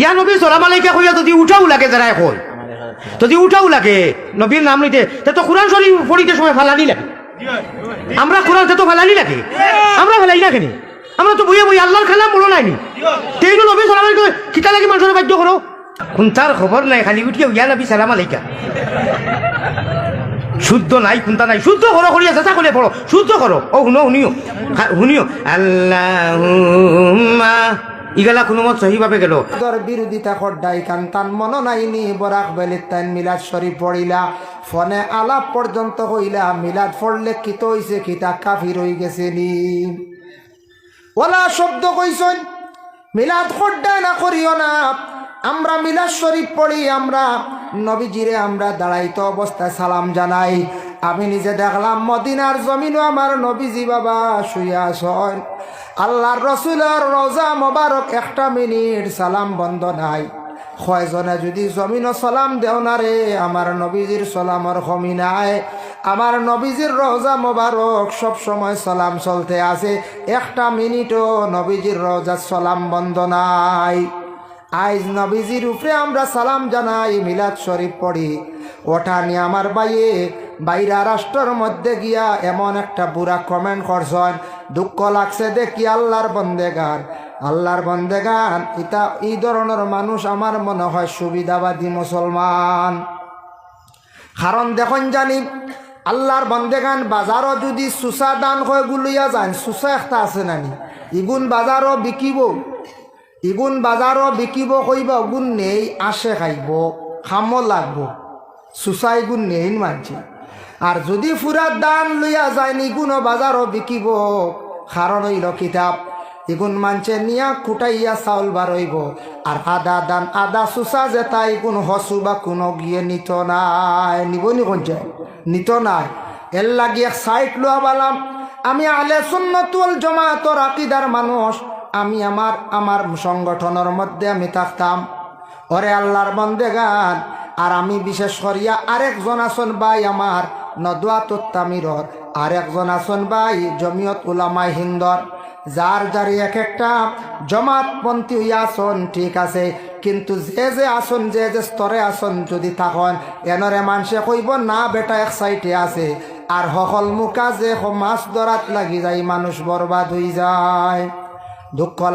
ইয়া নবী সালাম কইয়া যদি উঠাও লাগে যারাই কই। যদি উঠাও লাগে নবীর নাম নিতে তে তো কোরআন শরীফ পড়িতে সময় ফালানি লাগে আমরা কোরআন তে তো ফালানি লাগে আমরা ফালাই না কেন? আমরা তো বই আল্লাহর নাইনি তেইনো নবী সালাম কিতা লাগে মানুষের বাধ্য করো কোন খবর নাই, খালি উঠিয়া, ইয়া নবী, সালাম শুদ্ধ নাই কোনটা নাই। শুদ্ধ করো করিয়া চেষ্টা করে পড়ো শুদ্ধ করো ও শুনো শুনিও। শুনিও। আল্লাহ ইগালা কোনো মত সহিভাবে গেল। তোর বিরোধিতা খড্ডাই কান তান মন নাইনি, বরাক বেলিত তাইন মিলাদ শরীফ পড়িলা। ফোনে আলাপ পর্যন্ত হইলা, মিলাদ পড়লে কিত হইছে কিতা কাফির হই গেছে নি ওলা শব্দ কইছন মিলাদ খড্ডা না করিও না। আমরা মিলাদ শরীফ পড়ি, আমরা নবীজিরে আমরা দাঁড়াইতো অবস্থায় সালাম জানাই। আমি নিজে দেখলাম মদিনার জমিনও আমার নবীজি বাবা শুয়ে আসন আল্লাহর রসুলের রোজা মোবারক একটা মিনিট সালাম বন্ধ নাই। কয়জনে যদি জমিন সালাম দেও না রে, আমার নবীজির সালামর কমি নাই। আমার নবীজির রোজা মোবারক সব সময় সালাম চলতে আছে। একটা মিনিটও নবীজির রোজার সালাম বন্ধ নাই। আইজ নবীজির উপরে আমরা সালাম জানাই, মিলাদ শরীফ পড়ি। ওটা নিয়ে আমার বাইয়ে বাইরা রাষ্ট্রের মধ্যে গিয়া এমন একটা বুড়া কমেন্ট করছেন, দুঃখ লাগছে দেখি আল্লাহর বন্দেগান। আল্লাহর বন্দেগান, ইতা এই ধরনের মানুষ আমার মনে হয় সুবিধাবাদী মুসলমান। কারণ দেখুন জানি, আল্লাহর বন্দেগান বাজারও যদি সুসা দান হয় গুলিয়া যান সুসা একটা আছে নানি ইগুন বাজারও বিকিব। ইগুন বাজারও বিকিব কইব, গুণ নেই, আসে খাইব খামো লাগব। সুসাই গুণ নেই মানছি। আর যদি ফুরা দান লইয়া যায় নিগুণও বাজারও বিকিব কারণ হইল কিতাব। ইগুন মানছে নিয়া কুটাইয়া চাউল বারইব। আর আদা দান, আদা সুসা তাই কোন হসু বা কোনো গিয়ে নিত নাই। নিব নি কোনছে নিত নাই। এর লাগিয়ে সাইট লোয়া বালাম। আমি আলে সুন্নতুল জমাতর আকিদার মানুষ। আমি আমার আমার সংগঠনের মধ্যে আমি থাকতাম। ওরে আল্লাহর বন্দে গান আর আমি বিশেষ করিয়া আরেকজন আসন ভাই আমার। নদুয়া তামিরর আরেকজন আসন ভাই, জমিয়ত উলামাই হিন্দর। যার যারি এক একটা জমাতপন্থী আসন ঠিক আছে। কিন্তু যে যে আসন যে যে স্তরে আসন যদি থাকন, এনরে মানুষে কইব না, বেটা এক সাইডে আছে। আর সকল মুখা যে মাছ ধরাত লাগি যায়, মানুষ বরবাদ হয়ে যায়। দুঃখ